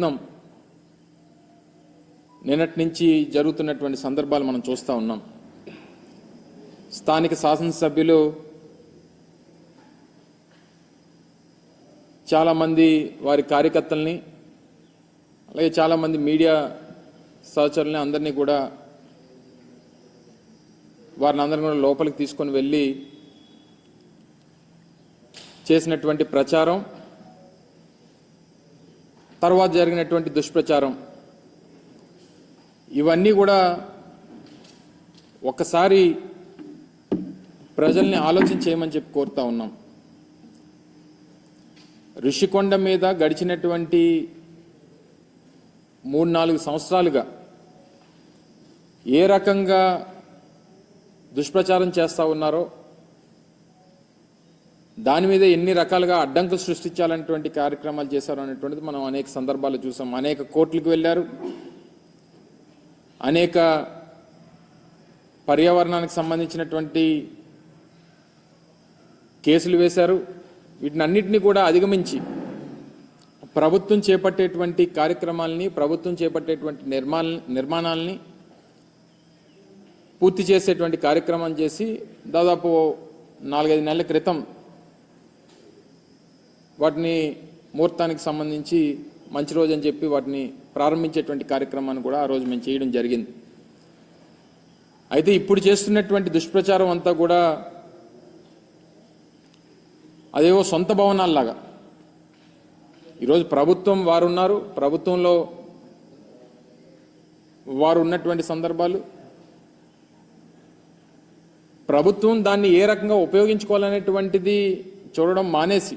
ప్రయత్నం నిన్నటి నుంచి జరుగుతున్నటువంటి సందర్భాలు మనం చూస్తూ ఉన్నాం. స్థానిక శాసనసభ్యులు చాలామంది వారి కార్యకర్తల్ని అలాగే చాలామంది మీడియా సహచరుల్ని అందరినీ కూడా వారిని అందరిని కూడా లోపలికి తీసుకొని వెళ్ళి చేసినటువంటి ప్రచారం తర్వాత జరిగినటువంటి దుష్ప్రచారం. ఇవన్నీ కూడా ఒక్కసారి ప్రజల్ని ఆలోచన చేయమని చెప్పి కోరుతా ఉన్నాం. ఋషికొండ మీద గడిచినటువంటి మూడు నాలుగు సంవత్సరాలుగా ఏ రకంగా దుష్ప్రచారం చేస్తూ ఉన్నారో దాని మీద ఎన్ని రకాలుగా అడ్డంకులు సృష్టించాలనేటువంటి కార్యక్రమాలు చేశారు అనేటువంటిది మనం అనేక సందర్భాలు చూసాం. అనేక కోర్టులకు వెళ్ళారు. అనేక పర్యావరణానికి సంబంధించినటువంటి కేసులు వేశారు. వీటిని అన్నింటినీ కూడా అధిగమించి ప్రభుత్వం చేపట్టేటువంటి కార్యక్రమాలని ప్రభుత్వం చేపట్టేటువంటి నిర్మాణ నిర్మాణాలని పూర్తి చేసేటువంటి కార్యక్రమం చేసి దాదాపు నాలుగైదు నెలల క్రితం వాటిని ముహూర్తానికి సంబంధించి మంచి రోజు అని చెప్పి వాటిని ప్రారంభించేటువంటి కార్యక్రమాన్ని కూడా ఆ రోజు మేము చేయడం జరిగింది. అయితే ఇప్పుడు చేస్తున్నటువంటి దుష్ప్రచారం అంతా కూడా అదేవో సొంత భవనాల్లాగా. ఈరోజు ప్రభుత్వం వారు ఉన్నారు ప్రభుత్వంలో వారు ఉన్నటువంటి సందర్భాలు. ప్రభుత్వం దాన్ని ఏ రకంగా ఉపయోగించుకోవాలనేటువంటిది చూడడం మానేసి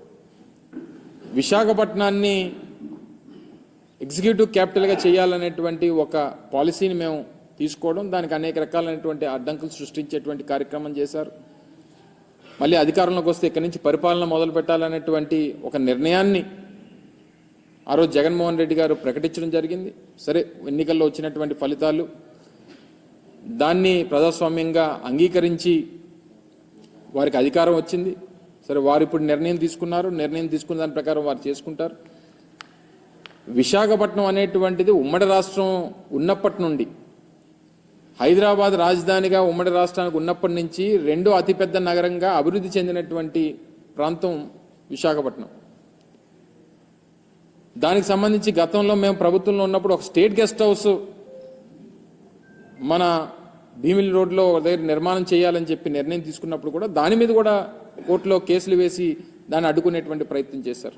విశాఖపట్నాన్ని ఎగ్జిక్యూటివ్ క్యాపిటల్గా చేయాలనేటువంటి ఒక పాలసీని మేము తీసుకోవడం దానికి అనేక రకాలైనటువంటి అడ్డంకులు సృష్టించేటువంటి కార్యక్రమం చేశారు. మళ్ళీ అధికారంలోకి వస్తే ఇక్కడి నుంచి పరిపాలన మొదలు పెట్టాలనేటువంటి ఒక నిర్ణయాన్ని ఆ రోజు జగన్మోహన్ రెడ్డి గారు ప్రకటించడం జరిగింది. సరే ఎన్నికల్లో వచ్చినటువంటి ఫలితాలు దాన్ని ప్రజాస్వామ్యంగా అంగీకరించి వారికి అధికారం వచ్చింది. సరే వారు ఇప్పుడు నిర్ణయం తీసుకున్నారు. నిర్ణయం తీసుకున్న దాని ప్రకారం వారు చేసుకుంటారు. విశాఖపట్నం అనేటువంటిది ఉమ్మడి రాష్ట్రం ఉన్నప్పటి నుండి హైదరాబాద్ రాజధానిగా ఉమ్మడి రాష్ట్రానికి ఉన్నప్పటి నుంచి రెండో అతిపెద్ద నగరంగా అభివృద్ధి చెందినటువంటి ప్రాంతం విశాఖపట్నం. దానికి సంబంధించి గతంలో మేము ప్రభుత్వంలో ఉన్నప్పుడు ఒక స్టేట్ గెస్ట్ హౌస్ మన భీమిలి రోడ్లో ఒక దగ్గర నిర్మాణం చేయాలని చెప్పి నిర్ణయం తీసుకున్నప్పుడు కూడా దాని మీద కూడా కోర్టులో కేసులు వేసి దాన్ని అడ్డుకునేటువంటి ప్రయత్నం చేశారు.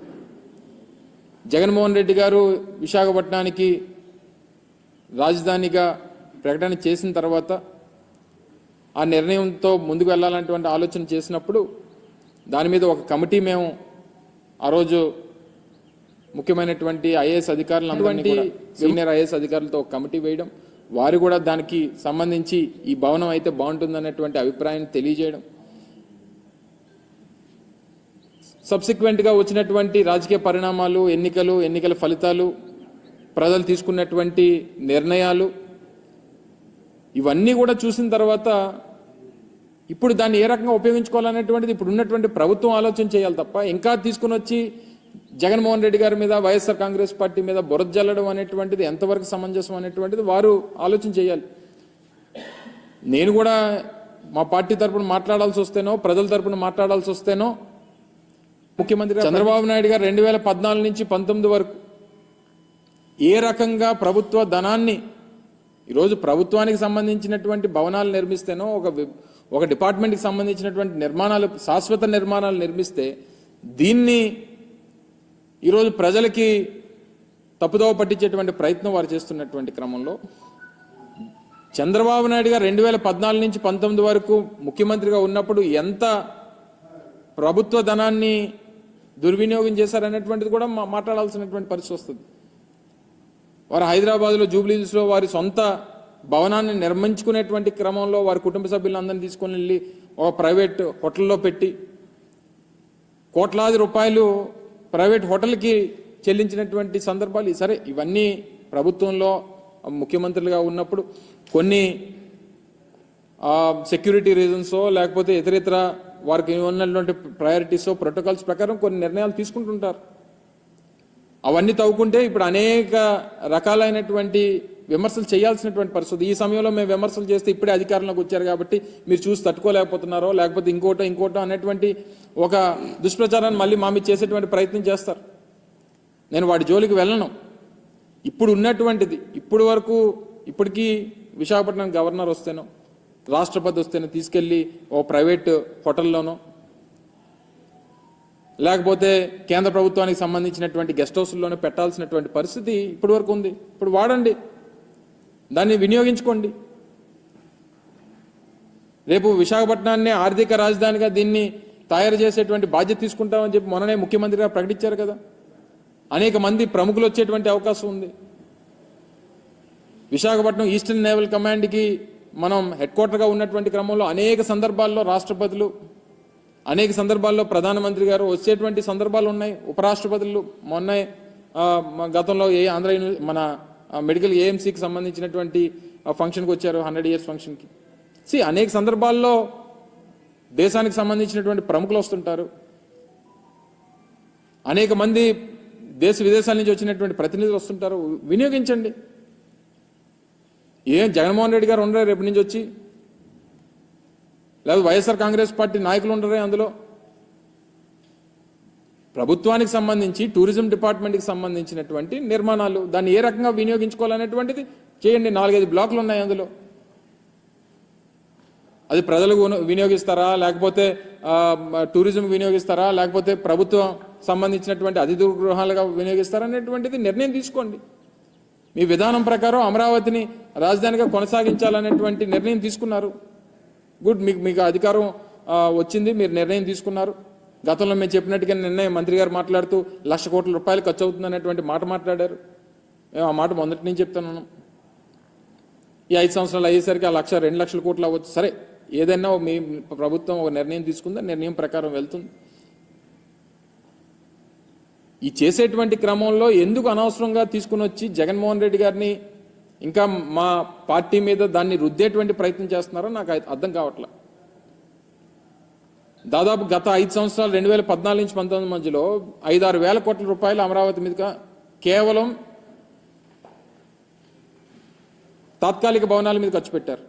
జగన్మోహన్ రెడ్డి గారు విశాఖపట్నానికి రాజధానిగా ప్రకటన చేసిన తర్వాత ఆ నిర్ణయంతో ముందుకు వెళ్ళాలనేటువంటి ఆలోచన చేసినప్పుడు దాని మీద ఒక కమిటీ మేము ఆ రోజు ముఖ్యమైనటువంటి ఐఏఎస్ అధికారులు సీనియర్ ఐఏఎస్ అధికారులతో ఒక కమిటీ వేయడం వారు కూడా దానికి సంబంధించి ఈ భవనం అయితే బాగుంటుందనేటువంటి అభిప్రాయాన్ని తెలియజేయడం సబ్సిక్వెంట్గా వచ్చినటువంటి రాజకీయ పరిణామాలు ఎన్నికలు ఎన్నికల ఫలితాలు ప్రజలు తీసుకున్నటువంటి నిర్ణయాలు ఇవన్నీ కూడా చూసిన తర్వాత ఇప్పుడు దాన్ని ఏ రకంగా ఉపయోగించుకోవాలనేటువంటిది ఇప్పుడు ఉన్నటువంటి ప్రభుత్వం ఆలోచన చేయాలి తప్ప ఇంకా తీసుకుని వచ్చి జగన్మోహన్ రెడ్డి గారి మీద వైఎస్ఆర్ కాంగ్రెస్ పార్టీ మీద బురద జల్లడం అనేటువంటిది ఎంతవరకు సమంజసం అనేటువంటిది వారు ఆలోచన చేయాలి. నేను కూడా మా పార్టీ తరపున మాట్లాడాల్సి వస్తేనో ప్రజల తరపున మాట్లాడాల్సి వస్తేనో ముఖ్యమంత్రి చంద్రబాబు నాయుడు గారు రెండు వేల పద్నాలుగు నుంచి పంతొమ్మిది వరకు ఏ రకంగా ప్రభుత్వ ధనాన్ని ఈరోజు ప్రభుత్వానికి సంబంధించినటువంటి భవనాలు నిర్మిస్తేనో ఒక ఒక డిపార్ట్మెంట్కి సంబంధించినటువంటి నిర్మాణాలు శాశ్వత నిర్మాణాలు నిర్మిస్తే దీన్ని ఈరోజు ప్రజలకి తప్పుదోవ పట్టించేటువంటి ప్రయత్నం వారు చేస్తున్నటువంటి క్రమంలో చంద్రబాబు నాయుడు గారు రెండు వేల పద్నాలుగు నుంచి పంతొమ్మిది వరకు ముఖ్యమంత్రిగా ఉన్నప్పుడు ఎంత ప్రభుత్వ ధనాన్ని దుర్వినియోగం చేశారనేటువంటిది కూడా మాట్లాడాల్సినటువంటి పరిస్థితి వస్తుంది. వారు హైదరాబాద్లో జూబ్లీహిల్స్లో వారి సొంత భవనాన్ని నిర్మించుకునేటువంటి క్రమంలో వారి కుటుంబ సభ్యులందరినీ తీసుకొని వెళ్ళి ఒక ప్రైవేట్ హోటల్లో పెట్టి కోట్లాది రూపాయలు ప్రైవేట్ హోటల్కి చెల్లించినటువంటి సందర్భాలు సరే ఇవన్నీ ప్రభుత్వంలో ముఖ్యమంత్రులుగా ఉన్నప్పుడు కొన్ని సెక్యూరిటీ రీజన్సో లేకపోతే ఇతరితర వారికి ఉన్నటువంటి ప్రయారిటీస్ ప్రోటోకాల్స్ ప్రకారం కొన్ని నిర్ణయాలు తీసుకుంటుంటారు. అవన్నీ తవ్వుకుంటే ఇప్పుడు అనేక రకాలైనటువంటి విమర్శలు చేయాల్సినటువంటి పరిస్థితి. ఈ సమయంలో మేము విమర్శలు చేస్తే ఇప్పుడే అధికారంలోకి వచ్చారు కాబట్టి మీరు చూసి తట్టుకోలేకపోతున్నారో లేకపోతే ఇంకోటో ఇంకోటో అనేటువంటి ఒక దుష్ప్రచారాన్ని మళ్ళీ మా మీద చేసేటువంటి ప్రయత్నం చేస్తారు. నేను వాడి జోలికి వెళ్ళను. ఇప్పుడు ఉన్నటువంటిది ఇప్పుడు వరకు ఇప్పటికీ విశాఖపట్నం గవర్నర్ వస్తేనో రాష్ట్రపతి వస్తేనే తీసుకెళ్ళి ఓ ప్రైవేట్ హోటల్లోనో లేకపోతే కేంద్ర ప్రభుత్వానికి సంబంధించినటువంటి గెస్ట్ హౌస్లోనే పెట్టాల్సినటువంటి పరిస్థితి ఇప్పటి వరకు ఉంది. ఇప్పుడు వాడండి. దాన్ని వినియోగించుకోండి. రేపు విశాఖపట్నాన్ని ఆర్థిక రాజధానిగా దీన్ని తయారు చేసేటువంటి బాధ్యత తీసుకుంటామని చెప్పి మొన్ననే ముఖ్యమంత్రి గారు ప్రకటించారు కదా. అనేక మంది ప్రముఖులు వచ్చేటువంటి అవకాశం ఉంది. విశాఖపట్నం ఈస్టర్న్ నేవల్ కమాండ్కి మనం హెడ్ క్వార్టర్గా ఉన్నటువంటి క్రమంలో అనేక సందర్భాల్లో రాష్ట్రపతులు అనేక సందర్భాల్లో ప్రధానమంత్రి గారు వచ్చేటువంటి సందర్భాలు ఉన్నాయి. ఉపరాష్ట్రపతులు మొన్న గతంలో ఏ ఆంధ్ర మన మెడికల్ ఏఎంసీకి సంబంధించినటువంటి ఫంక్షన్కి వచ్చారు హండ్రెడ్ ఇయర్స్ ఫంక్షన్కి సి అనేక సందర్భాల్లో దేశానికి సంబంధించినటువంటి ప్రముఖులు వస్తుంటారు. అనేక మంది దేశ విదేశాల నుంచి వచ్చినటువంటి ప్రతినిధులు వస్తుంటారు. వినియోగించండి. ఏం జగన్మోహన్ రెడ్డి గారు ఉండరే రేపు నుంచి వచ్చి? లేదా వైఎస్ఆర్ కాంగ్రెస్ పార్టీ నాయకులు ఉండరే అందులో? ప్రభుత్వానికి సంబంధించి టూరిజం డిపార్ట్మెంట్కి సంబంధించినటువంటి నిర్మాణాలు దాన్ని ఏ రకంగా వినియోగించుకోవాలనేటువంటిది చేయండి. నాలుగైదు బ్లాకులు ఉన్నాయి అందులో. అది ప్రజలకు వినియోగిస్తారా? లేకపోతే టూరిజం వినియోగిస్తారా? లేకపోతే ప్రభుత్వం సంబంధించినటువంటి అతిథి గృహాలుగా వినియోగిస్తారా అనేటువంటిది నిర్ణయం తీసుకోండి. మీ విధానం ప్రకారం అమరావతిని రాజధానిగా కొనసాగించాలనేటువంటి నిర్ణయం తీసుకున్నారు. గుడ్ మీకు మీకు అధికారం వచ్చింది మీరు నిర్ణయం తీసుకున్నారు. గతంలో మేము చెప్పినట్టుగా నిర్ణయం మంత్రి గారు మాట్లాడుతూ లక్ష కోట్ల రూపాయలు ఖర్చు అవుతుంది అనేటువంటి మాట మాట్లాడారు. మేము ఆ మాట మొదటి నుంచి చెప్తున్నాను. ఈ ఐదు సంవత్సరాలు అయ్యేసరికి ఆ లక్ష రెండు లక్షల కోట్లు అవ్వచ్చు. సరే ఏదైనా మీ ప్రభుత్వం ఒక నిర్ణయం తీసుకుందా? నిర్ణయం ప్రకారం వెళ్తుంది. ఈ చేసేటువంటి క్రమంలో ఎందుకు అనవసరంగా తీసుకుని వచ్చి జగన్మోహన్ రెడ్డి గారిని ఇంకా మా పార్టీ మీద దాన్ని రుద్దేటువంటి ప్రయత్నం చేస్తున్నారో నాకు అర్థం కావట్లే. దాదాపు గత ఐదు సంవత్సరాలు రెండు వేల పద్నాలుగు నుంచి పంతొమ్మిది మధ్యలో ఐదారు వేల కోట్ల రూపాయలు అమరావతి మీదుగా కేవలం తాత్కాలిక భవనాల మీద ఖర్చు పెట్టారు.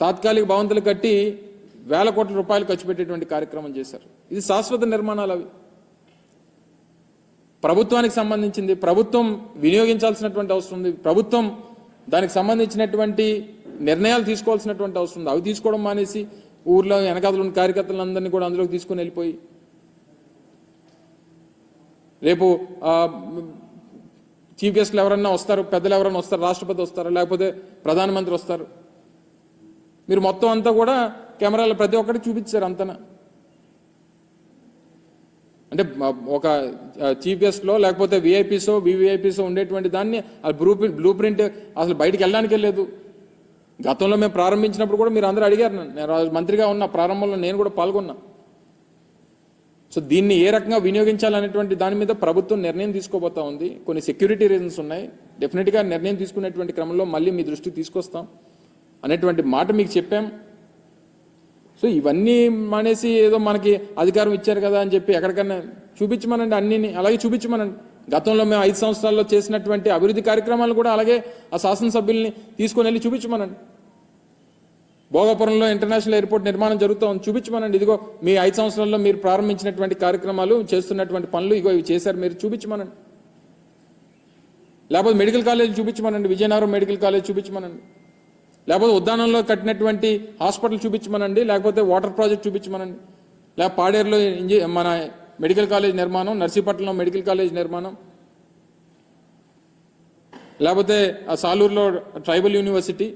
తాత్కాలిక భవంతులు కట్టి వేల కోట్ల రూపాయలు ఖర్చు పెట్టేటువంటి కార్యక్రమం చేశారు. ఇది శాశ్వత నిర్మాణాలు అవి. ప్రభుత్వానికి సంబంధించింది ప్రభుత్వం వినియోగించాల్సినటువంటి అవసరం ఉంది. ప్రభుత్వం దానికి సంబంధించినటువంటి నిర్ణయాలు తీసుకోవాల్సినటువంటి అవసరం ఉంది. అవి తీసుకోవడం మానేసి ఊర్లో వెనకాతలు ఉన్న కార్యకర్తలందరినీ కూడా అందులోకి తీసుకొని వెళ్ళిపోయి రేపు చీఫ్ గెస్ట్లు ఎవరన్నా వస్తారు పెద్దలు ఎవరన్నా వస్తారు రాష్ట్రపతి వస్తారు లేకపోతే ప్రధానమంత్రి వస్తారు. మీరు మొత్తం అంతా కూడా కెమెరాలు ప్రతి ఒక్కటి చూపించారు అంతనా. అంటే ఒక చీఫ్ గెస్ట్లో లేకపోతే విఐపీసో వివిఐపీసో ఉండేటువంటి దాన్ని ఆ బ్లూ ప్రింట్ బ్లూ ప్రింట్ అసలు బయటికి వెళ్ళడానికే లేదు గతంలో మేము ప్రారంభించినప్పుడు కూడా మీరు అందరూ అడిగారు నేను మంత్రిగా ఉన్న ప్రారంభంలో నేను కూడా పాల్గొన్నా. సో దీన్ని ఏ రకంగా వినియోగించాలనేటువంటి దాని మీద ప్రభుత్వం నిర్ణయం తీసుకోబోతా ఉంది. కొన్ని సెక్యూరిటీ రీజన్స్ ఉన్నాయి. డెఫినెట్గా నిర్ణయం తీసుకునేటువంటి క్రమంలో మళ్ళీ మీ దృష్టికి తీసుకొస్తాం. అనేటువంటి మాట మీకు చెప్పాం. సో ఇవన్నీ మానేసి ఏదో మనకి అధికారం ఇచ్చారు కదా అని చెప్పి ఎక్కడికన్నా చూపించమనండి అన్ని అలాగే చూపించమనండి. గతంలో మేము ఐదు సంవత్సరాల్లో చేసినటువంటి అభివృద్ధి కార్యక్రమాలు కూడా అలాగే ఆ శాసనసభ్యుల్ని తీసుకుని వెళ్ళి చూపించమనండి. భోగాపురంలో ఇంటర్నేషనల్ ఎయిర్పోర్ట్ నిర్మాణం జరుగుతూ ఉంది. చూపించమనండి. ఇదిగో మీ ఐదు సంవత్సరాల్లో మీరు ప్రారంభించినటువంటి కార్యక్రమాలు చేస్తున్నటువంటి పనులు ఇగో ఇవి చేశారు. మీరు చూపించమనండి. లేకపోతే మెడికల్ కాలేజ్ చూపించమనండి. విజయనగరం మెడికల్ కాలేజ్ చూపించమనండి. లేకపోతే ఉద్యానంలో కట్టినటువంటి హాస్పిటల్ చూపించమనండి లేకపోతే వాటర్ ప్రాజెక్ట్ చూపించమనండి. లేకపోతే పాడేరులో మన మెడికల్ కాలేజ్ నిర్మాణం నర్సీపట్నంలో మెడికల్ కాలేజ్ నిర్మాణం. లేకపోతే సాలూరులో tribal university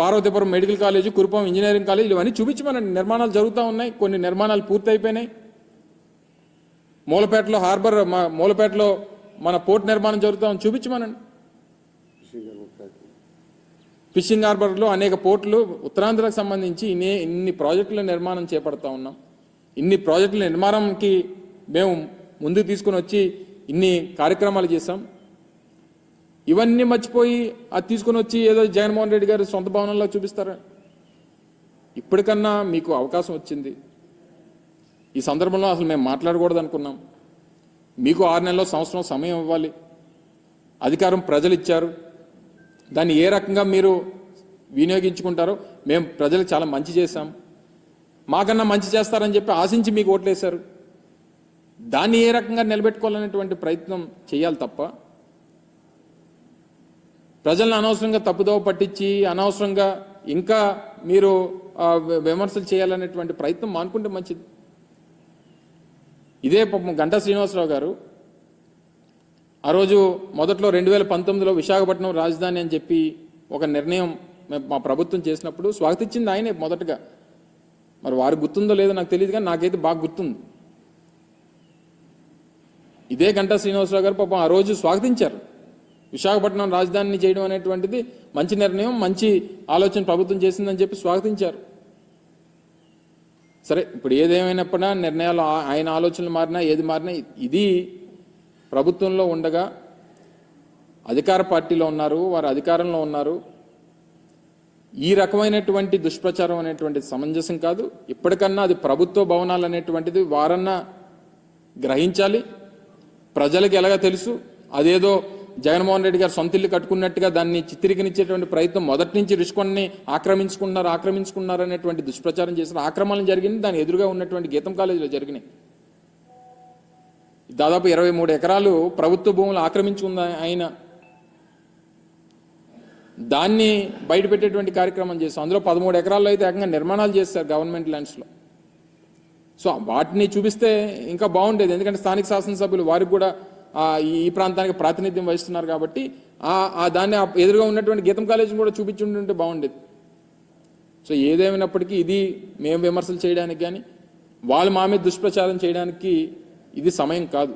Parvathipuram medical college Kurupam engineering college ఇవన్నీ చూపించమనండి. నిర్మాణాలు జరుగుతూ ఉన్నాయి కొన్ని నిర్మాణాలు పూర్తయిపోయినాయి. మూలపేటలో హార్బర్ మూలపేటలో మన పోర్ట్ నిర్మాణం జరుగుతూ ఉంది చూపించమనండి. ఫిషింగ్ హార్బర్లో అనేక పోర్టులు ఉత్తరాంధ్రకు సంబంధించి ఇన్ని ఇన్ని ప్రాజెక్టుల నిర్మాణం చేపడతా ఉన్నాం. ఇన్ని ప్రాజెక్టుల నిర్మాణంకి మేము ముందుకు తీసుకుని వచ్చి ఇన్ని కార్యక్రమాలు చేశాం. ఇవన్నీ మర్చిపోయి అది తీసుకుని వచ్చి ఏదో జగన్మోహన్ రెడ్డి గారు సొంత భవనంలో చూపిస్తారా? ఇప్పటికన్నా మీకు అవకాశం వచ్చింది. ఈ సందర్భంలో అసలు మేము మాట్లాడకూడదు అనుకున్నాం. మీకు ఆరు నెలల్లో సంవత్సరం సమయం ఇవ్వాలి. అధికారం ప్రజలు ఇచ్చారు. దాన్ని ఏ రకంగా మీరు వినియోగించుకుంటారో మేము ప్రజలకు చాలా మంచి చేశాం. మాకన్నా మంచి చేస్తారని చెప్పి ఆశించి మీకు ఓట్లేశారు. దాన్ని ఏ రకంగా నిలబెట్టుకోవాలనేటువంటి ప్రయత్నం చేయాలి తప్ప ప్రజలను అనవసరంగా తప్పుదోవ పట్టించి అనవసరంగా ఇంకా మీరు విమర్శలు చేయాలనేటువంటి ప్రయత్నం మానుకుంటే మంచిది. ఇదే పాపం గంటా శ్రీనివాసరావు గారు ఆ రోజు మొదట్లో రెండు వేల పంతొమ్మిదిలో విశాఖపట్నం రాజధాని అని చెప్పి ఒక నిర్ణయం మా ప్రభుత్వం చేసినప్పుడు స్వాగతించింది ఆయనే మొదటగా. మరి వారికి గుర్తుందో లేదో నాకు తెలియదు కానీ నాకైతే బాగా గుర్తుంది. ఇదే గంటా శ్రీనివాసరావు గారు పాపం ఆ రోజు స్వాగతించారు. విశాఖపట్నం రాజధానిని చేయడం అనేటువంటిది మంచి నిర్ణయం మంచి ఆలోచన ప్రభుత్వం చేసిందని చెప్పి స్వాగతించారు. సరే ఇప్పుడు ఏదేమైనప్పుడా నిర్ణయాలు ఆయన ఆలోచనలు మారినా ఏది మారినా ఇది ప్రభుత్వంలో ఉండగా అధికార పార్టీలో ఉన్నారు వారు అధికారంలో ఉన్నారు. ఈ రకమైనటువంటి దుష్ప్రచారం అనేటువంటిది సమంజసం కాదు. ఇప్పటికన్నా అది ప్రభుత్వ భవనాలు అనేటువంటిది వారన్నా గ్రహించాలి. ప్రజలకు ఎలాగ తెలుసు? అదేదో జగన్మోహన్ రెడ్డి గారు సొంత ఇల్లు కట్టుకున్నట్టుగా దాన్ని చిత్రీకరించేటువంటి ప్రయత్నం మొదటి నుంచి రుషికొండని ఆక్రమించుకున్నారు ఆక్రమించుకున్నారు అనేటువంటి దుష్ప్రచారం చేసిన ఆక్రమణలు జరిగింది. దాని ఎదురుగా ఉన్నటువంటి గీతం కాలేజీలో జరిగినాయి. దాదాపు ఇరవై మూడు ఎకరాలు ప్రభుత్వ భూములు ఆక్రమించుకుంది ఆయన దాన్ని బయట పెట్టేటువంటి కార్యక్రమం చేస్తాం అందులో పదమూడు ఎకరాల్లో అయితే ఏకంగా నిర్మాణాలు చేస్తారు గవర్నమెంట్ ల్యాండ్స్లో సో వాటిని చూపిస్తే ఇంకా బాగుండేది. ఎందుకంటే స్థానిక శాసనసభ్యులు వారికి కూడా ఈ ప్రాంతానికి ప్రాతినిధ్యం వహిస్తున్నారు కాబట్టి ఆ దాన్ని ఎదురుగా ఉన్నటువంటి గీతం కాలేజీని కూడా చూపించి బాగుండేది. సో ఏదేమైనప్పటికీ ఇది మేము విమర్శలు చేయడానికి కానీ వాళ్ళు మా మీద దుష్ప్రచారం చేయడానికి ఇది సమయం కాదు.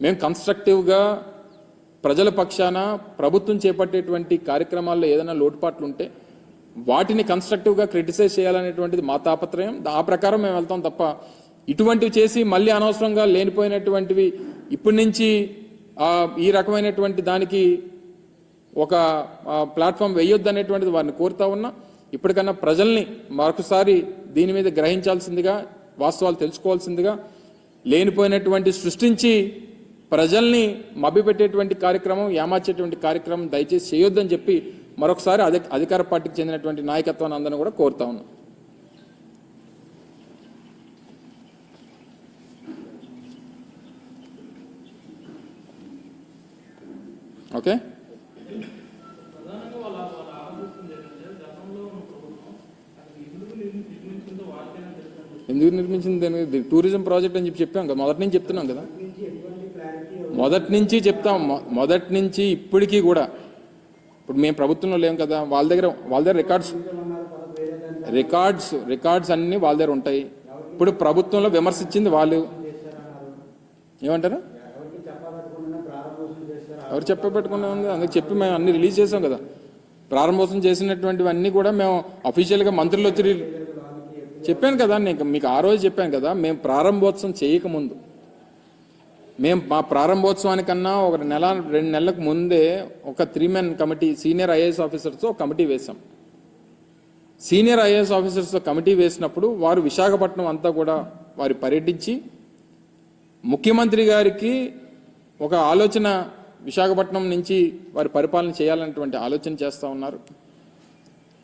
మేము కన్స్ట్రక్టివ్గా ప్రజల పక్షాన ప్రభుత్వం చేపట్టేటువంటి కార్యక్రమాల్లో ఏదైనా లోటుపాట్లు ఉంటే వాటిని కన్స్ట్రక్టివ్గా క్రిటిసైజ్ చేయాలనేటువంటిది మా తాపత్రయం. ఆ ప్రకారం మేము వెళ్తాం తప్ప ఇటువంటివి చేసి మళ్ళీ అనవసరంగా లేనిపోయినటువంటివి ఇప్పటి నుంచి ఈ రకమైనటువంటి దానికి ఒక ప్లాట్ఫామ్ వేయొద్దు అనేటువంటిది వారిని కోరుతా ఉన్నా ఇప్పటికన్నా ప్రజల్ని మరొకసారి దీని మీద గ్రహించాల్సిందిగా వాస్తవాలు తెలుసుకోవాల్సిందిగా లేనిపోయినటువంటి సృష్టించి ప్రజల్ని మభ్యపెట్టేటువంటి కార్యక్రమం ఏమార్చేటువంటి కార్యక్రమం దయచేసి చేయొద్దని చెప్పి మరొకసారి అధి అధికార పార్టీకి చెందినటువంటి నాయకత్వాన్ని అందరిని కూడా కోరుతా ఉన్నాం. ఓకే? ఎందుకు నిర్మించింది దాని- టూరిజం ప్రాజెక్ట్ అని చెప్పి చెప్పాం కదా మొదటి నుంచి చెప్తున్నాం కదా. మొదటి నుంచి చెప్తాం మొదటి నుంచి ఇప్పటికీ కూడా. ఇప్పుడు మేము ప్రభుత్వంలో లేం కదా వాళ్ళ దగ్గర వాళ్ళ దగ్గర రికార్డ్స్ రికార్డ్స్ రికార్డ్స్ అన్ని వాళ్ళ దగ్గర ఉంటాయి. ఇప్పుడు ప్రభుత్వంలో విమర్శించింది వాళ్ళు. ఏమంటారు? ఎవరు చెప్పబెట్టుకున్నా ఉంది? అందుకు చెప్పి మేము అన్ని రిలీజ్ చేసాం కదా. ప్రారంభోత్సవం చేసినటువంటివన్నీ కూడా మేము అఫీషియల్గా మంత్రులు వచ్చి రి- చెప్పాను కదా నేను మీకు ఆ రోజు చెప్పాను కదా మేము ప్రారంభోత్సవం చేయకముందు. మేము మా ప్రారంభోత్సవానికన్నా ఒక నెల రెండు నెలలకు ముందే ఒక three men committee senior IAS ఆఫీసర్స్తో committee వేశాం. సీనియర్ ఐఏఎస్ ఆఫీసర్స్తో కమిటీ వేసినప్పుడు వారు విశాఖపట్నం అంతా కూడా వారు పర్యటించి ముఖ్యమంత్రి గారికి ఒక ఆలోచన విశాఖపట్నం నుంచి వారి పరిపాలన చేయాలనేటువంటి ఆలోచన చేస్తూ ఉన్నారు.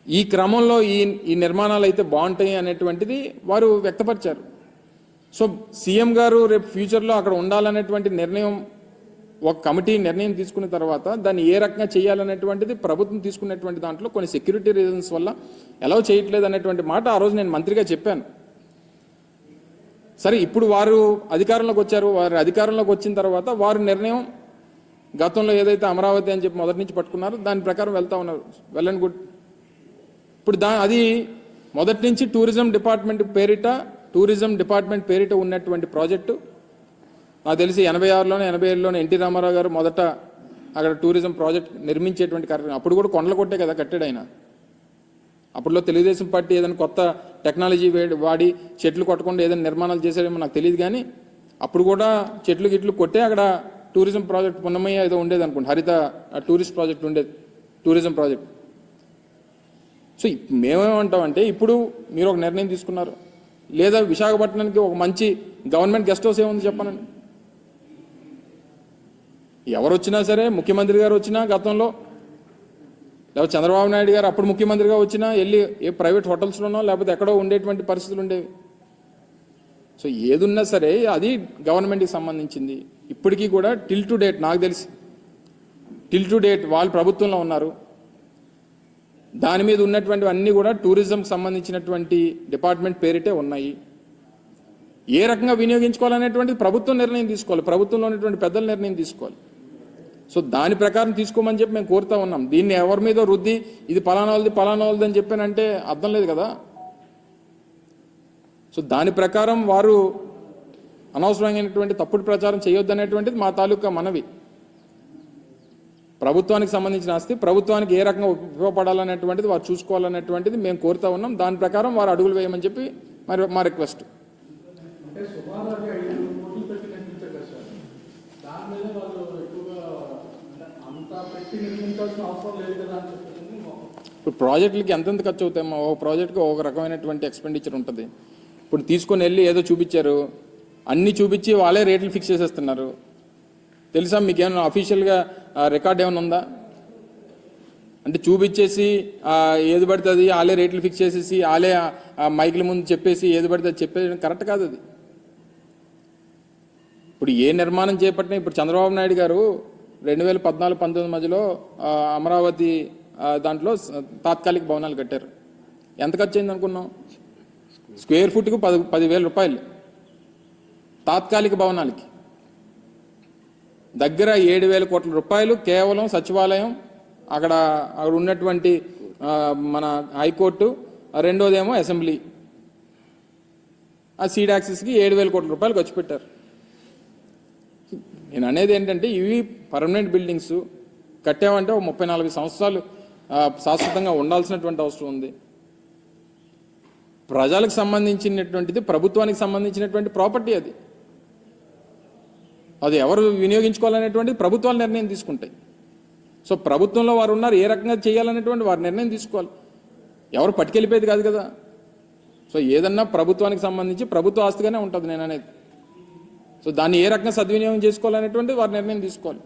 ఈ క్రమంలో ఈ ఈ నిర్మాణాలు అయితే బాగుంటాయి అనేటువంటిది వారు వ్యక్తపరిచారు. సో సీఎం గారు రేపు ఫ్యూచర్లో అక్కడ ఉండాలనేటువంటి నిర్ణయం ఒక కమిటీ నిర్ణయం తీసుకున్న తర్వాత దాన్ని ఏ రకంగా చేయాలనేటువంటిది ప్రభుత్వం తీసుకున్నటువంటి దాంట్లో కొన్ని సెక్యూరిటీ రీజన్స్ వల్ల ఎలా చేయట్లేదు అనేటువంటి మాట ఆ రోజు నేను మంత్రిగా చెప్పాను. సరే ఇప్పుడు వారు అధికారంలోకి వచ్చారు వారు అధికారంలోకి వచ్చిన తర్వాత వారు నిర్ణయం గతంలో ఏదైతే అమరావతి అని చెప్పి మొదటి నుంచి పట్టుకున్నారో దాని ప్రకారం వెళ్తా ఉన్నారు. Well and good. ఇప్పుడు దా అది మొదటి నుంచి టూరిజం డిపార్ట్మెంట్ పేరిట టూరిజం డిపార్ట్మెంట్ పేరిట ఉన్నటువంటి ప్రాజెక్టు. నాకు తెలిసి ఎనభై ఆరులోనే ఎనభై ఏడులోనే ఎన్టీ రామారావు గారు మొదట అక్కడ టూరిజం ప్రాజెక్ట్ నిర్మించేటువంటి కార్యక్రమం. అప్పుడు కూడా కొండలు కొట్టే కదా కట్టాడు ఆయన. అప్పుడులో తెలుగుదేశం పార్టీ ఏదైనా కొత్త టెక్నాలజీ వాడి చెట్లు కొట్టకుండా ఏదైనా నిర్మాణాలు చేశారేమో నాకు తెలియదు కానీ అప్పుడు కూడా చెట్లు గిట్లు కొట్టే అక్కడ టూరిజం ప్రాజెక్ట్ పున్నమయ్య ఏదో ఉండేది అనుకోండి హరిత టూరిస్ట్ ప్రాజెక్ట్ ఉండేది టూరిజం ప్రాజెక్ట్. సో మేమేమంటామంటే ఇప్పుడు మీరు ఒక నిర్ణయం తీసుకున్నారు. లేదా విశాఖపట్నానికి ఒక మంచి గవర్నమెంట్ గెస్ట్ హౌస్ ఏముంది చెప్పనండి? ఎవరు వచ్చినా సరే ముఖ్యమంత్రి గారు వచ్చినా గతంలో లేకపోతే చంద్రబాబు నాయుడు గారు అప్పుడు ముఖ్యమంత్రిగా వచ్చినా వెళ్ళి ఏ ప్రైవేట్ హోటల్స్లోనో లేకపోతే ఎక్కడో ఉండేటువంటి పరిస్థితులు ఉండేవి సో ఏదున్నా సరే అది గవర్నమెంట్కి సంబంధించింది. ఇప్పటికీ కూడా టిల్ టు డేట్ నాకు తెలిసి టిల్ టు డేట్ వాళ్ళు ప్రభుత్వంలో ఉన్నారు. దాని మీద ఉన్నటువంటి అన్నీ కూడా టూరిజంకి సంబంధించినటువంటి డిపార్ట్మెంట్ పేరిటే ఉన్నాయి. ఏ రకంగా వినియోగించుకోవాలనేటువంటిది ప్రభుత్వం నిర్ణయం తీసుకోవాలి. ప్రభుత్వంలో ఉన్నటువంటి పెద్దల నిర్ణయం తీసుకోవాలి. సో దాని ప్రకారం తీసుకోమని చెప్పి మేము కోరుతా ఉన్నాం. దీన్ని ఎవరి మీద రుద్ది ఇది పలానా వాళ్ళది పలానా వాళ్ళది అని చెప్పానంటే అర్థం లేదు కదా? సో దాని ప్రకారం వారు అనవసరమైనటువంటి తప్పుడు ప్రచారం చేయొద్దనేటువంటిది మా తాలూకా మనవి. ప్రభుత్వానికి సంబంధించిన ఆస్తి ప్రభుత్వానికి ఏ రకంగా ఉపయోగపడాలనేటువంటిది వారు చూసుకోవాలనేటువంటిది మేము కోరుతా ఉన్నాం. దాని ప్రకారం వారు అడుగులు వేయమని చెప్పి మరి మా రిక్వెస్ట్. ఇప్పుడు ప్రాజెక్టులకి ఎంతెంత ఖర్చు అవుతాయమ్మా ఒక ప్రాజెక్ట్కి ఒక రకమైనటువంటి ఎక్స్పెండిచర్ ఉంటుంది. ఇప్పుడు తీసుకొని వెళ్ళి ఏదో చూపించారు. అన్ని చూపించి వాళ్ళే రేట్లు ఫిక్స్ చేసేస్తున్నారు. తెలుసా మీకు ఏమైనా అఫీషియల్గా రికార్డ్ ఏమైనా ఉందా? అంటే చూపించేసి ఏది పడితే అది వాళ్ళే రేట్లు ఫిక్స్ చేసేసి వాళ్ళే ఆ, ఆ మైకుల ముందు చెప్పేసి ఏది పడితే అది చెప్పేది కరెక్ట్ కాదు అది. ఇప్పుడు ఏ నిర్మాణం చేపట్టినా ఇప్పుడు చంద్రబాబు నాయుడు గారు రెండు వేల పద్నాలుగు పంతొమ్మిది మధ్యలో అమరావతి దాంట్లో తాత్కాలిక భవనాలు కట్టారు. ఎంత ఖర్చు అయింది అనుకున్నాం స్క్వేర్ ఫుట్కు పది పదివేల రూపాయలు. తాత్కాలిక భవనాలకి. దగ్గర ఏడు వేల కోట్ల రూపాయలు కేవలం సచివాలయం అక్కడ అక్కడ ఉన్నటువంటి మన హైకోర్టు రెండోదేమో అసెంబ్లీ. ఆ సీడ్ యాక్సిస్కి ఏడు వేల కోట్ల రూపాయలు ఖర్చు పెట్టారు. నేను అనేది ఏంటంటే ఇవి పర్మనెంట్ బిల్డింగ్స్ కట్టామంటే ఒక ముప్పై నాలుగు సంవత్సరాలు శాశ్వతంగా ఉండాల్సినటువంటి అవసరం ఉంది. ప్రజలకు సంబంధించినటువంటిది ప్రభుత్వానికి సంబంధించినటువంటి ప్రాపర్టీ అది. అది ఎవరు వినియోగించుకోవాలనేటువంటిది ప్రభుత్వాలు నిర్ణయం తీసుకుంటాయి. సో ప్రభుత్వంలో వారు ఉన్నారు ఏ రకంగా చేయాలనేటువంటి వారు నిర్ణయం తీసుకోవాలి. ఎవరు పట్టుకెళ్ళిపోయేది కాదు కదా. సో ఏదన్నా ప్రభుత్వానికి సంబంధించి ప్రభుత్వ ఆస్తిగానే ఉంటుంది నేను అనేది సో దాన్ని ఏ రకంగా సద్వినియోగం చేసుకోవాలనేటువంటి వారు నిర్ణయం తీసుకోవాలి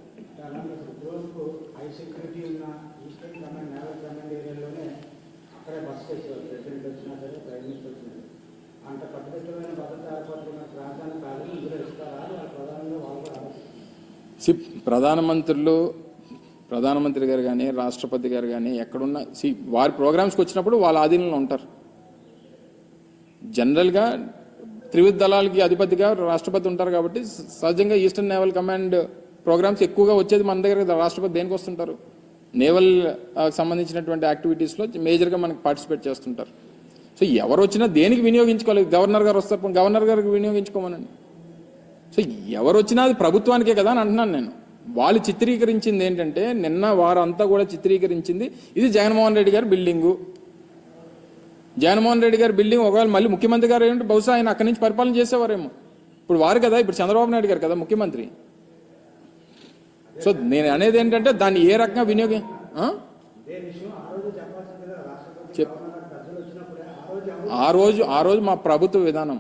అలాంటి ఇప్పటివరకు హై సెక్యూరిటీ ఉన్న ఈస్టర్న్ కమాండ్ నేవల్ కమాండ్ ఏరియాలోనే అక్కడే బస్ చేసేవారు ప్రెసిడెంట్ వచ్చినా సరే ప్రైమ్ మినిస్టర్ వచ్చినా సరే. అంత కట్టుదిట్టమైన భద్రత ఏర్పడుతున్న ప్రాంతాన్ని కాదు ఇందులో ఇస్తారా వాళ్ళ ప్రధానంగా వాళ్ళు కూడా ఆలోచిస్తారు సి ప్రధానమంత్రులు ప్రధానమంత్రి గారు కానీ రాష్ట్రపతి గారు కానీ ఎక్కడున్నా సి వారి ప్రోగ్రామ్స్కి వచ్చినప్పుడు వాళ్ళ ఆధీనంలో ఉంటారు. జనరల్గా త్రివిధ దళాలకి అధిపతిగా రాష్ట్రపతి ఉంటారు కాబట్టి సహజంగా ఈస్టర్న్ నేవల్ కమాండ్ ప్రోగ్రామ్స్ ఎక్కువగా వచ్చేది మన దగ్గర రాష్ట్రపతి దేనికి వస్తుంటారు? నేవల్ సంబంధించినటువంటి యాక్టివిటీస్లో మేజర్గా మనకి పార్టిసిపేట్ చేస్తుంటారు. సో ఎవరు వచ్చినా దేనికి వినియోగించుకోవాలి గవర్నర్ గారు వస్తారు గవర్నర్ గారికి వినియోగించుకోమనండి. సో ఎవరు వచ్చినా అది ప్రభుత్వానికే కదా అని అంటున్నాను నేను. వాళ్ళు చిత్రీకరించింది ఏంటంటే నిన్న వారంతా కూడా చిత్రీకరించింది ఇది జగన్మోహన్ రెడ్డి గారి బిల్డింగు. జగన్మోహన్ రెడ్డి గారి బిల్డింగ్ ఒకవేళ మళ్ళీ ముఖ్యమంత్రి గారు ఏంటంటే బహుశా ఆయన అక్కడి నుంచి పరిపాలన చేసేవారేమో. ఇప్పుడు వారు కదా ఇప్పుడు చంద్రబాబు నాయుడు గారు కదా ముఖ్యమంత్రి. సో నేను అనేది ఏంటంటే దాన్ని ఏ రకంగా వినియోగం ఆ? చెప్ రోజు ఆ రోజు మా ప్రభుత్వ విధానం.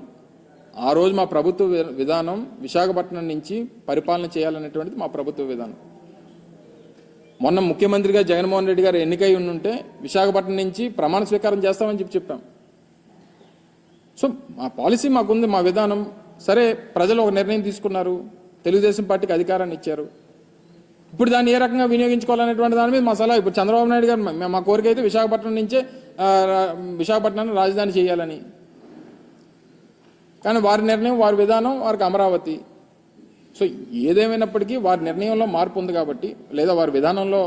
ఆ రోజు మా ప్రభుత్వ వి- విధానం విశాఖపట్నం నుంచి పరిపాలన చేయాలనేటువంటిది మా ప్రభుత్వ విధానం. మొన్న ముఖ్యమంత్రిగా జగన్మోహన్ రెడ్డి గారు ఎన్నికై ఉంటే విశాఖపట్నం నుంచి ప్రమాణ స్వీకారం చేస్తామని చెప్పి చెప్పాం. సో మా పాలసీ మాకుంది మా విధానం. సరే ప్రజలు ఒక నిర్ణయం తీసుకున్నారు. తెలుగుదేశం పార్టీకి అధికారాన్ని ఇచ్చారు. ఇప్పుడు దాన్ని ఏ రకంగా వినియోగించుకోవాలనేటువంటి దాని మీద మా సలహా ఇప్పుడు చంద్రబాబు నాయుడు గారు మా- కోరిక అయితే విశాఖపట్నం నుంచే విశాఖపట్నాన్ని రాజధాని చేయాలని. కానీ వారి నిర్ణయం వారి విధానం వారికి అమరావతి. సో ఏదేమైనప్పటికీ వారి నిర్ణయంలో మార్పు ఉంది కాబట్టి లేదా వారి విధానంలో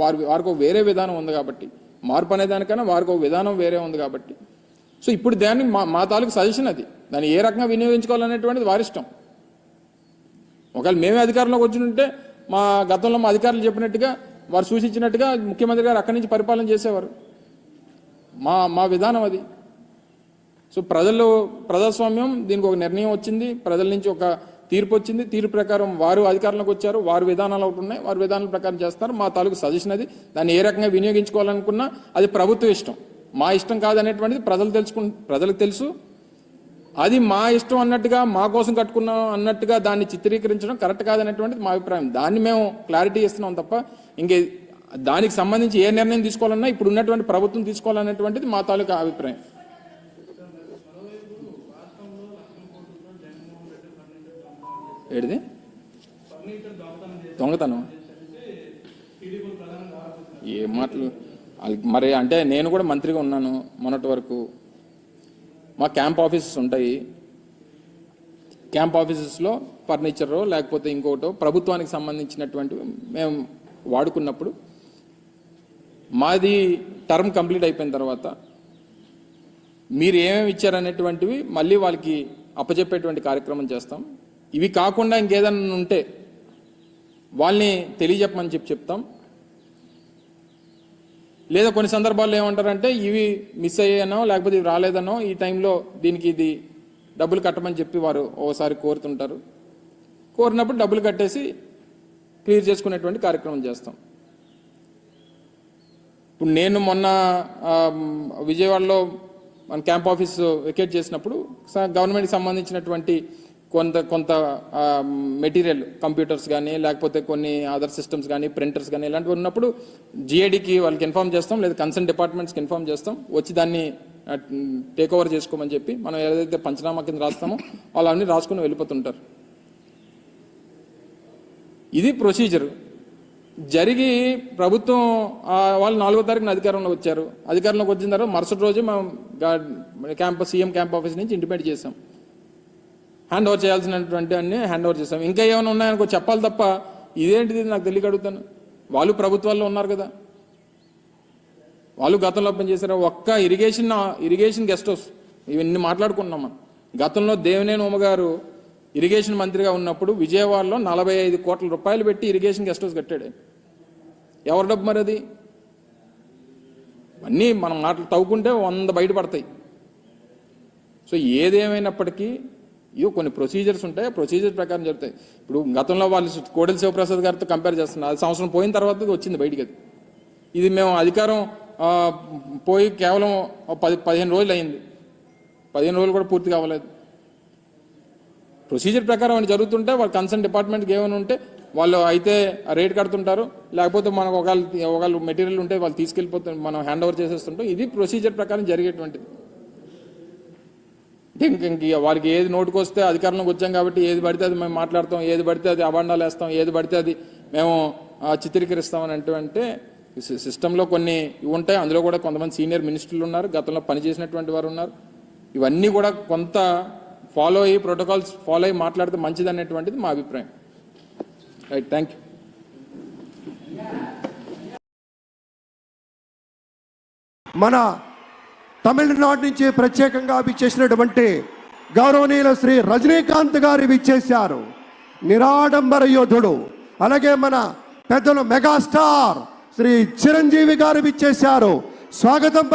వారి వారికి వేరే విధానం ఉంది కాబట్టి మార్పు అనేదానికైనా వారికి ఒక విధానం వేరే ఉంది కాబట్టి. సో ఇప్పుడు దాన్ని మా మా తాలూకు సజెషన్ అది. దాన్ని ఏ రకంగా వినియోగించుకోవాలనేటువంటిది వారి ఇష్టం. ఒకవేళ మేమే అధికారంలోకి వచ్చి ఉంటే మా గతంలో మా అధికారులు చెప్పినట్టుగా వారు సూచించినట్టుగా ముఖ్యమంత్రి గారు అక్కడి నుంచి పరిపాలన చేసేవారు. మా మా విధానం అది. సో ప్రజలు ప్రజాస్వామ్యం దీనికి ఒక నిర్ణయం వచ్చింది. ప్రజల నుంచి ఒక తీర్పు వచ్చింది. తీర్పు ప్రకారం వారు అధికారంలోకి వచ్చారు. వారు విధానాలు ఒకటి ఉన్నాయి. వారి విధానాల ప్రకారం చేస్తారు. మా తాలూకు సజెషన్ అది. దాన్ని ఏ రకంగా వినియోగించుకోవాలనుకున్నా అది ప్రభుత్వ ఇష్టం. మా ఇష్టం కాదనేటువంటిది ప్రజలు తెలుసుకు ప్రజలకు తెలుసు. అది మా ఇష్టం అన్నట్టుగా మా కోసం కట్టుకున్నాం అన్నట్టుగా దాన్ని చిత్రీకరించడం కరెక్ట్ కాదనేటువంటిది మా అభిప్రాయం. దాన్ని మేము క్లారిటీ ఇస్తున్నాం తప్ప ఇంకే దానికి సంబంధించి ఏ నిర్ణయం తీసుకోవాలన్నా ఇప్పుడు ఉన్నటువంటి ప్రభుత్వం తీసుకోవాలనేటువంటిది మా తాలూకా అభిప్రాయం. ఏడిది? దొంగతనం. ఏ మాటలు? వాళ్ళకి మరి అంటే నేను కూడా మంత్రిగా ఉన్నాను మొన్నటి వరకు. మా క్యాంప్ ఆఫీసెస్ ఉంటాయి. క్యాంప్ ఆఫీసెస్లో ఫర్నిచరో లేకపోతే ఇంకోటో ప్రభుత్వానికి సంబంధించినటువంటివి మేము వాడుకున్నప్పుడు మాది టర్మ్ కంప్లీట్ అయిపోయిన తర్వాత మీరు ఏమేమి ఇచ్చారనేటువంటివి మళ్ళీ వాళ్ళకి అప్పచెప్పేటువంటి కార్యక్రమం చేస్తాం. ఇవి కాకుండా ఇంకేదన్నా ఉంటే వాళ్ళని తెలియజెప్పమని చెప్పి చెప్తాం. లేదా కొన్ని సందర్భాల్లో ఏమంటారంటే ఇవి మిస్ అయ్యానో లేకపోతే ఇవి రాలేదనో ఈ టైంలో దీనికి ఇది డబ్బులు కట్టమని చెప్పి వారు ఓసారి కోరుతుంటారు. కోరినప్పుడు డబ్బులు కట్టేసి క్లియర్ చేసుకునేటువంటి కార్యక్రమం చేస్తాం. ఇప్పుడు నేను మొన్న విజయవాడలో మన క్యాంప్ ఆఫీస్ వెకేట్ చేసినప్పుడు గవర్నమెంట్కి సంబంధించినటువంటి కొంత కొంత మెటీరియల్ కంప్యూటర్స్ కానీ లేకపోతే కొన్ని అదర్ సిస్టమ్స్ కానీ ప్రింటర్స్ కానీ ఇలాంటివి ఉన్నప్పుడు జిఐడికి వాళ్ళకి ఇన్ఫార్మ్ చేస్తాం లేదా కన్సర్న్ డిపార్ట్మెంట్స్కి ఇన్ఫార్మ్ చేస్తాం. వచ్చి దాన్ని టేక్ ఓవర్ చేసుకోమని చెప్పి మనం ఏదైతే పంచనామా కింద రాస్తామో వాళ్ళు అన్ని రాసుకుని వెళ్ళిపోతుంటారు. ఇది ప్రొసీజర్. జరిగి ప్రభుత్వం వాళ్ళు నాలుగో తారీఖున అధికారంలోకి వచ్చారు. అధికారంలోకి వచ్చిన తర్వాత మరుసటి రోజు మనం క్యాంపస్ సీఎం క్యాంప్ ఆఫీస్ నుంచి ఇంటిమేట్ చేసాం హ్యాండ్ ఓవర్ చేయాల్సినటువంటి అన్ని హ్యాండ్ ఓవర్ చేస్తాం. ఇంకా ఏమైనా ఉన్నాయనుకో చెప్పాలి తప్ప ఇదేంటిది నాకు తెలియక అడుగుతాను. వాళ్ళు ప్రభుత్వాల్లో ఉన్నారు కదా. వాళ్ళు గతంలో పనిచేశారు ఒక్క ఇరిగేషన్ ఇరిగేషన్ గెస్ట్ హౌస్ ఇవన్నీ మాట్లాడుకున్నాం మనం. గతంలో దేవినేని ఉమ్మగారు ఇరిగేషన్ మంత్రిగా ఉన్నప్పుడు విజయవాడలో నలభై ఐదు కోట్ల రూపాయలు పెట్టి ఇరిగేషన్ గెస్ట్ హౌస్ కట్టాడు ఎవరి డబ్బు మరి అది? అన్నీ మనం మాటలు తవ్వుకుంటే వంద బయటపడతాయి. సో ఏదేమైనప్పటికీ ఇవో కొన్ని ప్రొసీజర్స్ ఉంటాయి ఆ ప్రొసీజర్ ప్రకారం జరుగుతాయి. ఇప్పుడు గతంలో వాళ్ళు కోడెల శివప్రసాద్ గారితో కంపేర్ చేస్తున్నారు. అది సంవత్సరం పోయిన తర్వాత వచ్చింది బయటికి అది. ఇది మేము అధికారం పోయి కేవలం పది పదిహేను రోజులు అయింది. పదిహేను రోజులు కూడా పూర్తి కావలేదు. ప్రొసీజర్ ప్రకారం అని జరుగుతుంటే వాళ్ళు కన్సర్న్ డిపార్ట్మెంట్కి ఏమైనా ఉంటే వాళ్ళు అయితే రేట్ కడుతుంటారు. లేకపోతే మనకు ఒకళ్ళు ఒకళ్ళు మెటీరియల్ ఉంటే వాళ్ళు తీసుకెళ్ళిపోతే మనం హ్యాండ్ ఓవర్ చేసేస్తుంటాం. ఇది ప్రొసీజర్ ప్రకారం జరిగేటువంటిది. ఇంక ఇంక వారికి ఏది నోటుకు వస్తే అధికారంలోకి వచ్చాం కాబట్టి ఏది పడితే అది మేము మాట్లాడతాం ఏది పడితే అది అబాండాలు వేస్తాం ఏది పడితే అది మేము చిత్రీకరిస్తాం అని అంటే సి- సిస్టంలో కొన్ని ఇవి ఉంటాయి. అందులో కూడా కొంతమంది సీనియర్ మినిస్టర్లు ఉన్నారు. గతంలో పనిచేసినటువంటి వారు ఉన్నారు. ఇవన్నీ కూడా కొంత ఫాలో అయ్యి ప్రోటోకాల్స్ ఫాలో అయ్యి మాట్లాడితే మంచిది అనేటువంటిది మా అభిప్రాయం. Right thank you. మన తమిళనాడు నుంచి ప్రత్యేకంగా విచ్చేసినటువంటి గౌరవనీయులు శ్రీ రజనీకాంత్ గారు విచ్చేశారు. నిరాడంబర యోధుడు. అలాగే మన పెద్దలు మెగాస్టార్ శ్రీ చిరంజీవి గారు విచ్చేశారు. స్వాగతం